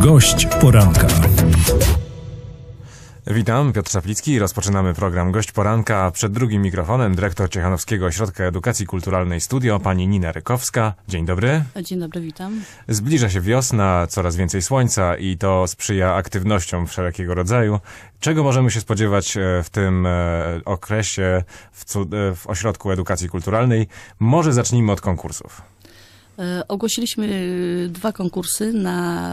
Gość poranka. Witam, Piotr Szaplicki. Rozpoczynamy program Gość Poranka. Przed drugim mikrofonem dyrektor Ciechanowskiego Ośrodka Edukacji Kulturalnej Studio, pani Nina Rykowska. Dzień dobry. Dzień dobry, witam. Zbliża się wiosna, coraz więcej słońca i to sprzyja aktywnościom wszelkiego rodzaju. Czego możemy się spodziewać e, w tym e, okresie w, e, w Ośrodku Edukacji Kulturalnej? Może zacznijmy od konkursów. E, ogłosiliśmy e, dwa konkursy na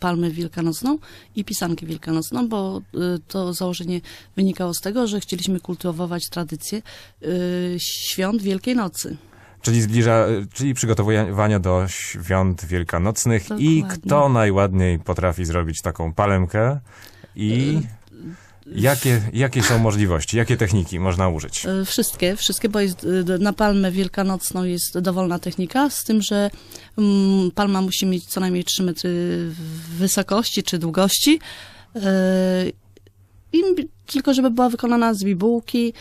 Palmę Wielkanocną i Pisankę Wielkanocną, bo e, to założenie wynikało z tego, że chcieliśmy kultywować tradycję świąt Wielkiej Nocy. Czyli zbliża, czyli przygotowania do świąt wielkanocnych i Dokładnie. kto najładniej potrafi zrobić taką palemkę i jakie, jakie są możliwości, jakie techniki można użyć? E, Wszystkie, wszystkie, bo jest, e, na palmę wielkanocną jest dowolna technika, z tym, że mm, palma musi mieć co najmniej 3 metry wysokości czy długości. E, I tylko, żeby była wykonana z bibułki,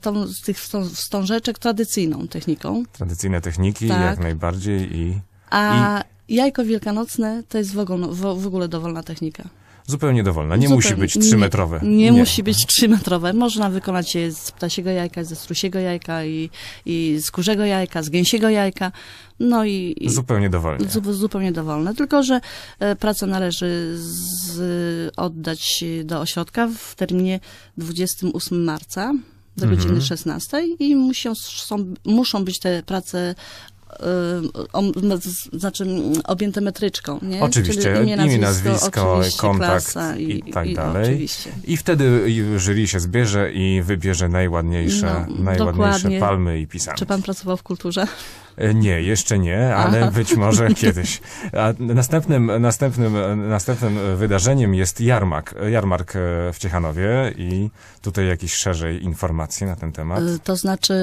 tą, z tych wstą- wstążeczek tradycyjną techniką. Tradycyjne techniki Tak. jak najbardziej i A jajko wielkanocne to jest w ogóle, w ogóle dowolna technika. Zupełnie dowolna. Nie Zupełnie- musi być nie- trzymetrowe. Nie, musi być trzymetrowe. Można wykonać je z ptasiego jajka, ze strusiego jajka i, i z kurzego jajka, z gęsiego jajka. No i, i Zupełnie dowolnie. zu, zupełnie dowolne. Tylko, że e, pracę należy z, oddać do ośrodka w terminie 28 marca do Mhm. godziny 16 i muszą, są, muszą być te prace om, no, znaczy mm, objęte metryczką, nie? Oczywiście, Czyli imię, imię, nazwisko, oczywiście, kontakt klasa i, tak i, dalej. Oczywiście. I wtedy jury się zbierze i wybierze najładniejsze, No, najładniejsze palmy i pisanki. Czy pan pracował w kulturze? E, Nie, jeszcze nie, ale Aha. być może kiedyś. A następnym, następnym, następnym wydarzeniem jest jarmark, jarmark e, w Ciechanowie i tutaj jakieś szerzej informacje na ten temat. Y, To znaczy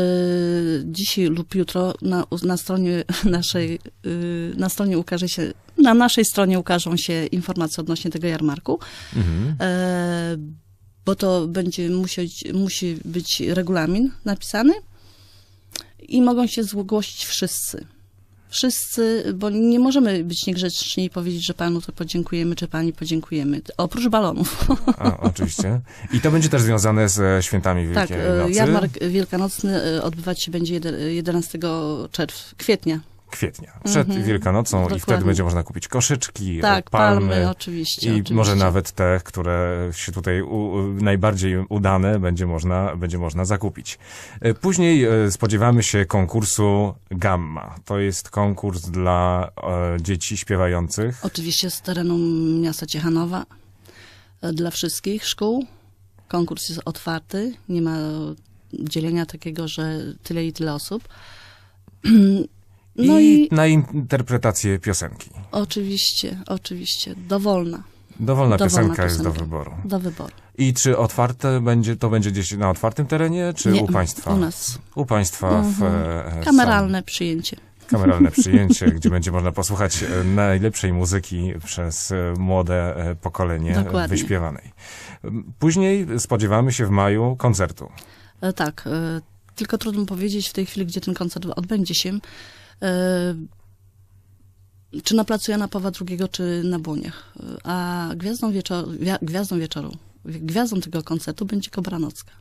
dzisiaj lub jutro na, na stronie naszej, na stronie ukaże się, na naszej stronie ukażą się informacje odnośnie tego jarmarku, Mhm. e, bo to będzie musieć, musi być regulamin napisany i mogą się zgłosić wszyscy. Wszyscy, bo nie możemy być niegrzeczni i powiedzieć, że panu to podziękujemy, czy pani podziękujemy. Oprócz balonów. A, oczywiście. I to będzie też związane ze świętami Tak, Wielkiej e, Nocy. jarmark wielkanocny e, odbywać się będzie jede- 11 czerwca, kwietnia. Kwietnia, przed Mhm. Wielkanocą i wtedy Dokładnie. będzie można kupić koszyczki, Tak, palmy, palmy, oczywiście. I oczywiście. może nawet te, które się tutaj u, najbardziej udane będzie można, będzie można zakupić. E, Później e, spodziewamy się konkursu Gamma. To jest konkurs dla e, dzieci śpiewających. Oczywiście z terenu miasta Ciechanowa e, dla wszystkich szkół. Konkurs jest otwarty, nie ma dzielenia takiego, że tyle i tyle osób. No I, i, na interpretację piosenki. oczywiście, oczywiście, dowolna, Dowolna, Dowolna piosenka jest do wyboru. do wyboru. I czy otwarte będzie, to będzie gdzieś na otwartym terenie, czy Nie, u państwa? U nas. U państwa w Mhm. e, e, Kameralne przyjęcie. kameralne przyjęcie, gdzie będzie można posłuchać e, najlepszej muzyki przez e, młode pokolenie Dokładnie. wyśpiewanej. Później spodziewamy się w maju koncertu. Tak, tylko trudno powiedzieć w tej chwili, gdzie ten koncert odbędzie się. E, Czy na placu Jana Pawła II, czy na Błoniach. E, A gwiazdą, wieczoru, wia- gwiazdą wieczoru, gwiazdą tego koncertu będzie Kobranocka.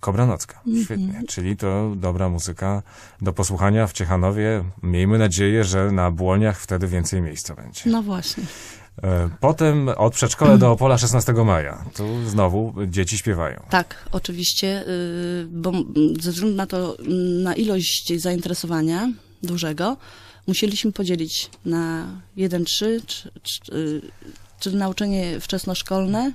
Kobranocka. Mhm. Świetnie. Czyli to dobra muzyka do posłuchania w Ciechanowie. Miejmy nadzieję, że na Błoniach wtedy więcej miejsca będzie. No właśnie. E, Potem od przedszkola do Opola 16 maja. Tu znowu dzieci śpiewają. Tak, oczywiście, y, bo ze względu na to, na ilość zainteresowania dużego, musieliśmy podzielić na 1, 3, czy, czy, y, czyli nauczenie wczesnoszkolne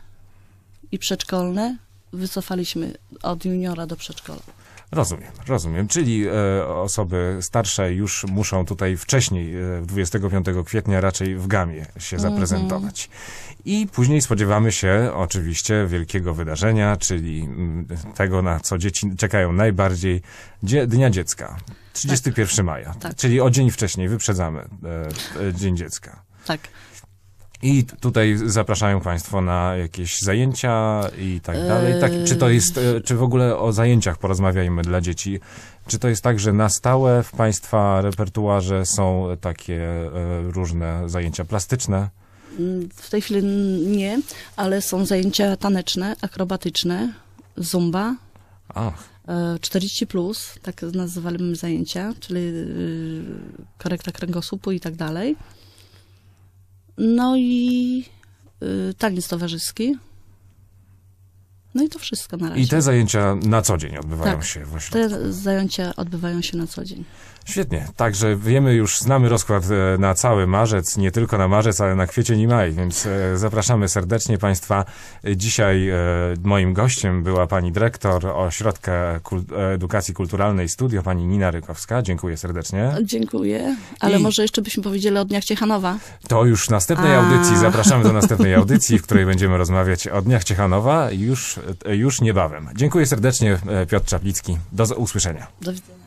i przedszkolne. Wycofaliśmy od juniora do przedszkola. Rozumiem, rozumiem. Czyli e, osoby starsze już muszą tutaj wcześniej, e, 25 kwietnia raczej w gamie się Mhm. zaprezentować. I później spodziewamy się oczywiście wielkiego wydarzenia, czyli mm, tego, na co dzieci czekają najbardziej, dzie, Dnia Dziecka. 31 maja, Tak. czyli o dzień wcześniej wyprzedzamy e, e, Dzień Dziecka. Tak. I tutaj zapraszają Państwo na jakieś zajęcia i tak dalej. Tak, czy to jest, e, czy w ogóle o zajęciach porozmawiajmy dla dzieci? Czy to jest tak, że na stałe w Państwa repertuarze są takie e, różne zajęcia plastyczne? Mm, W tej chwili nie, ale są zajęcia taneczne, akrobatyczne, zumba, Ach, e, 40 plus, tak nazywamy zajęcia, czyli y, korekta kręgosłupu i tak dalej. No i y, taniec towarzyski. No i to wszystko na razie. I te zajęcia na co dzień odbywają Tak. się w ośrodku. Te zajęcia odbywają się na co dzień. Świetnie. Także wiemy już, znamy rozkład e, na cały marzec, nie tylko na marzec, ale na kwiecień i maj, więc e, zapraszamy serdecznie Państwa. Dzisiaj e, moim gościem była pani dyrektor Ośrodka Edukacji Kulturalnej Studio, pani Nina Rykowska. Dziękuję serdecznie. Dziękuję, ale I- może jeszcze byśmy powiedzieli o Dniach Ciechanowa. To już w następnej A. audycji. Zapraszamy do następnej audycji, w której będziemy rozmawiać o Dniach Ciechanowa już, już niebawem. Dziękuję serdecznie, e, Piotr Czaplicki. Do usłyszenia. Do widzenia.